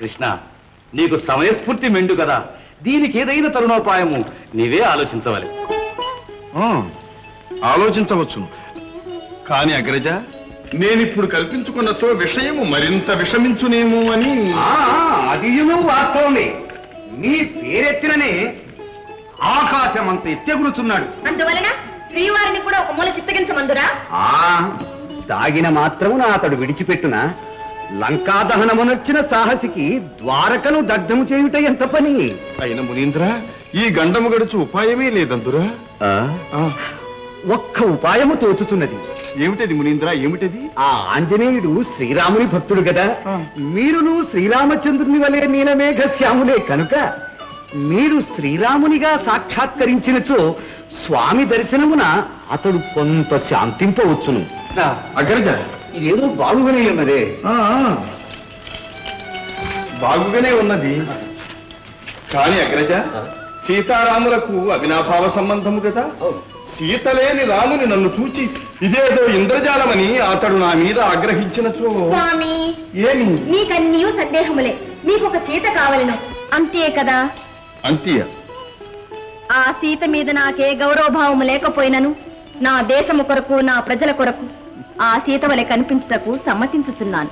కృష్ణ నీకు సమయస్ఫూర్తి మెండు కదా. దీనికి ఏదైనా తరుణోపాయము. నీవే ఆలోచించవాలి. ఆ, ఆలోచించవచ్చును. కాని అగ్రజ నేనిప్పుడు కల్పించుకున్నచో విషయము మరింత విషమించునేమో అని. అదియును వాస్తవమే. మీ పేరెత్తిననే ఆకాశం అంత ఎత్తెగురుచున్నాడు. అందువలన శ్రీవారిని కూడా ఒక మూల చిత్తగించమందురా. ఆ తాగిన మాత్రమున అతడు విడిచిపెట్టున? లంకా దహనమునొచ్చిన సాహసికి ద్వారకను దగ్ధము చేయుట ఎంత పని? అయిన మునీంద్ర ఈ గండము గడుచు ఉపాయమే లేదందురా ఆ, ఒక్క ఉపాయము తోచుతున్నది. ఏమిటది మునీంద్ర ఏమిటది? ఆ ఆంజనేయుడు శ్రీరాముని భక్తుడు కదా ఆ. మీరును శ్రీరామచంద్రుని వలె నీలమేఘ శ్యాములే కనుక మీరు శ్రీరామునిగా సాక్షాత్కరించినచో స్వామి దర్శనమున అతడు కొంత శాంతింపవచ్చును. అగ్రజ. ఇదేదో బాగుగానే ఉన్నదే. బాగుగానే ఉన్నది. కాని అగ్రజ సీతారాములకు అవినాభావ సంబంధము కదా. సీత లేని రాముని నన్ను చూచి ఇదేదో ఇంద్రజాలమని అతడు నా మీద ఏమి? నీకన్నీ సందేహములే. నీకు ఒక సీత కావలను. అంతే కదా? అంతీయ? ఆ సీత మీద నాకే గౌరవభావము లేకపోయినను నా దేశము కొరకు నా ప్రజల కొరకు. ఆ సీత వలె కనిపించుటకు సమ్మతించుచున్నాను.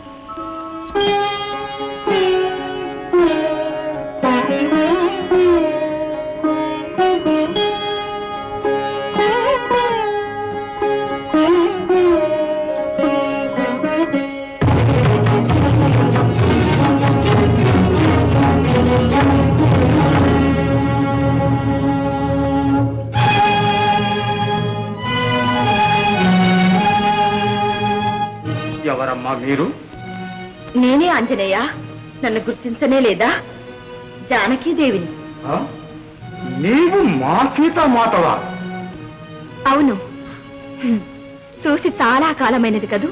మీరు? నేనే ఆంజనేయ. నన్ను గుర్తించనే లేదా? జానకీదేవిని. నీవు మా సీత మాతవా అవును. చూసి చాలా కాలమైనది కదూ.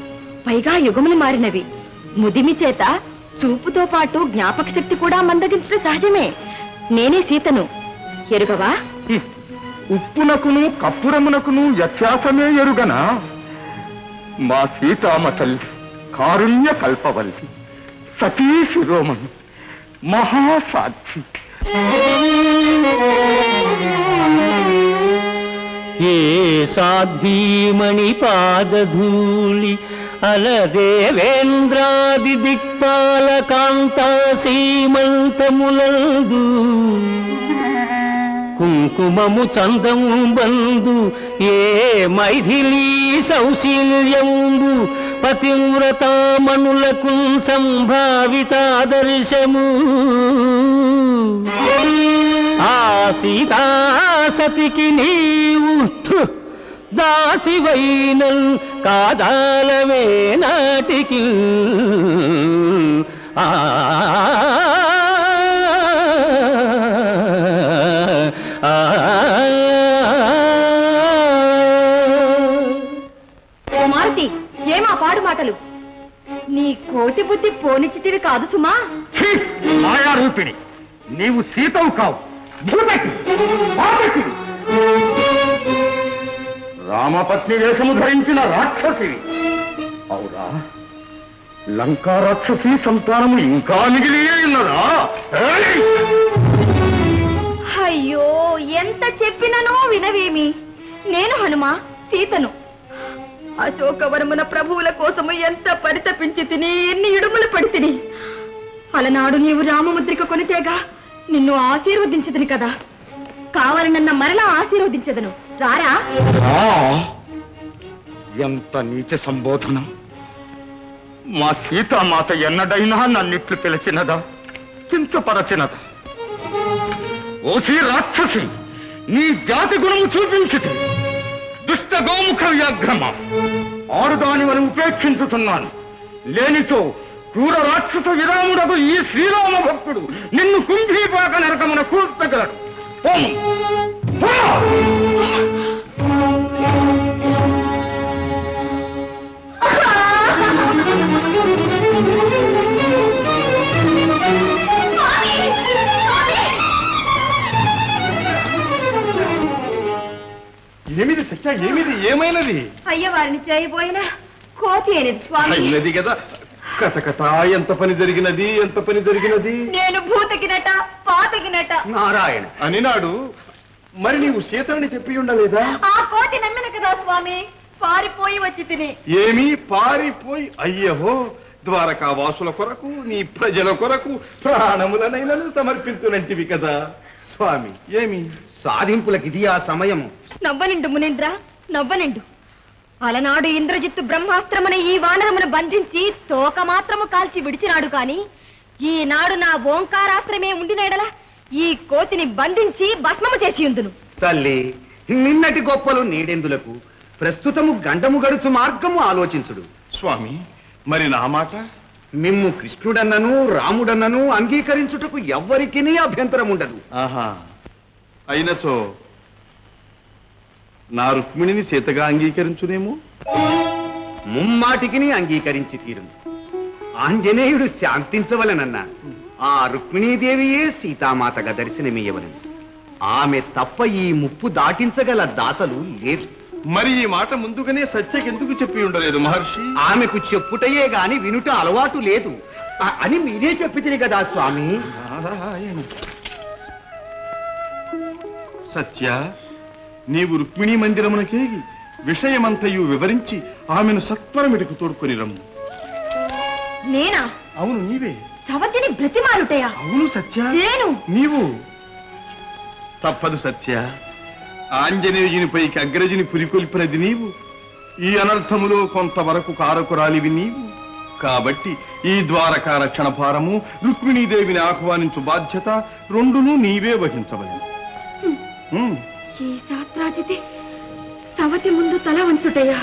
పైగా యుగములు మారినవి. ముదిమి చేత చూపుతో పాటు జ్ఞాపక శక్తి కూడా మందగించడం సహజమే. నేనే సీతను. ఎరుగవా? ఉప్పునకును కప్పురమునకును వ్యత్యాసమే ఎరుగనా? మా సీతామ తల్లి కారుణ్య కల్పవల్లి సతీ శిరోమణి మహాసాక్షి ఏ సాధ్వీమణి పాదధూళి అలదేవేంద్రాది దిక్పాల దిక్పాలకాంతా సీమంతములందు కుంకుమము చందము బందు ఏ మైథిలీ సౌశీల్యంబు పతివ్రతామణులకు సంభావితాదర్శము. ఆ సీతాసతికి నీవు థు, దాసివైనల్ కాదాలవే నాటికి ఆ కోటి బుద్ధి పోనిచ్చితివి కాదు సుమా. మాయారూపిణి నీవు సీతవు కావు. రామపత్ని వేషము ధరించిన రాక్షసివి. అవురా లంకా రాక్షసి సంతానము ఇంకా మిగిలి ఉన్నదా! అయ్యో ఎంత చెప్పిననో వినవేమి. నేను హనుమా సీతను. అశోకవరమున ప్రభువుల కోసము ఎంత పరితపించి తిని ఎన్ని ఇడుములు పడితిని అలనాడు నీవు రామముద్రిక కొనితేగా నిన్ను ఆశీర్వదించదని కదా. కావాలనన్న మరలా ఆశీర్వదించదను. రారా? ఆ! ఎంత నీచ సంబోధన. మా సీతామాత ఎన్నడైనా నన్నిట్లు పిలిచినదా కించపరచినదా? ఓసి రాక్షసి నీ జాతి గుణము చూపించితే దుష్ట గోముఖ వ్యాఘ్రమ ఆరుదాని వని ఉపేక్షించుతున్నాను. లేనితో క్రూర రాక్షస విరాముడకు ఈ శ్రీరామ భక్తుడు నిన్ను కుంభీపాక నరకమున కూర్చగలడు. పోము. ఏమిది సత్య? ఏమిది? ఏమైనది? అయ్య వారిని చేయబోయిన కోతి అనేది స్వామి. అయినది కదా. కథ కథ ఎంత పని జరిగినది ఎంత పని జరిగినది? నేను భూతకినట పాతకినట. నారాయణ అని నాడు మరి నీవు సీతని చెప్పి ఉండలేదా? ఆ కోతి నమ్మిన కదా స్వామి? పారిపోయి వచ్చి తిని. ఏమీ పారిపోయి అయ్యహో ద్వారకా వాసుల కొరకు నీ ప్రజల కొరకు ప్రాణములనైనను సమర్పించునంటివి కదా. స్వామి. ఏమి? సాధింపులకి ఇది ఆ సమయము. నవ్వనిండు మునీంద్ర నవ్వనిండు. అలనాడు ఇంద్రజిత్తు బ్రహ్మాస్త్రమున ఈ వానరమును బంధించి తోక మాత్రము కాల్చి విడిచినాడు కాని ఈనాడు నా ఓంకారాస్త్రమే ఉండినేడల ఈ కోతిని బంధించి భస్మము చేసి ఉందును తల్లి నిన్నటి గొప్పలు నీడెందులకు? ప్రస్తుతము గండము గడుచు మార్గము ఆలోచించుడు. స్వామి మరి నా మాట? మిమ్ము కృష్ణుడన్నను రాముడన్నను అంగీకరించుటకు ఎవ్వరికీ అభ్యంతరం ఉండదు. ఆహా. అయినచో నా రుక్మిణిని సీతగా అంగీకరించునేమో? ముమ్మాటికిని అంగీకరించి తీరును. ఆంజనేయుడు శాంతించవలనన్న ఆ రుక్మిణీదేవియే సీతామాతగా దర్శనమియ్యవలను. ఆమె తప్ప ఈ ముప్పు దాటించగల దాతలు లేదు మరి ఈ మాట ముందుగానే సత్యకెందుకు చెప్పి ఉండలేదు మహర్షి? ఆమెకు చెప్పుటయే గాని వినుట అలవాటు లేదు. అని మీరే చెప్పితిరి కదా స్వామి. నారాయణ. సత్య నీవు రుక్మిణీ మందిరమునకేగి విషయమంతయు వివరించి ఆమెను సత్వరమిడికి తోడుకొని రమ్ము. నేనా? అవును నీవే. సవతిని బ్రతిమాలుటయా? అవును సత్య. నేను? నీవు. తప్పదు సత్య. ఆంజనేయునిపైకి అగ్రజుని పురికొల్పినది నీవు. ఈ అనర్థములో కొంతవరకు కారకురాలివి నీవు. కాబట్టి ఈ ద్వారకా రక్షణ భారము రుక్మిణీదేవిని ఆహ్వానించు బాధ్యత రెండును నీవే వహించవలను. ఈ శాస్త్రాజితి సవతి ముందు తల వంచుటయా?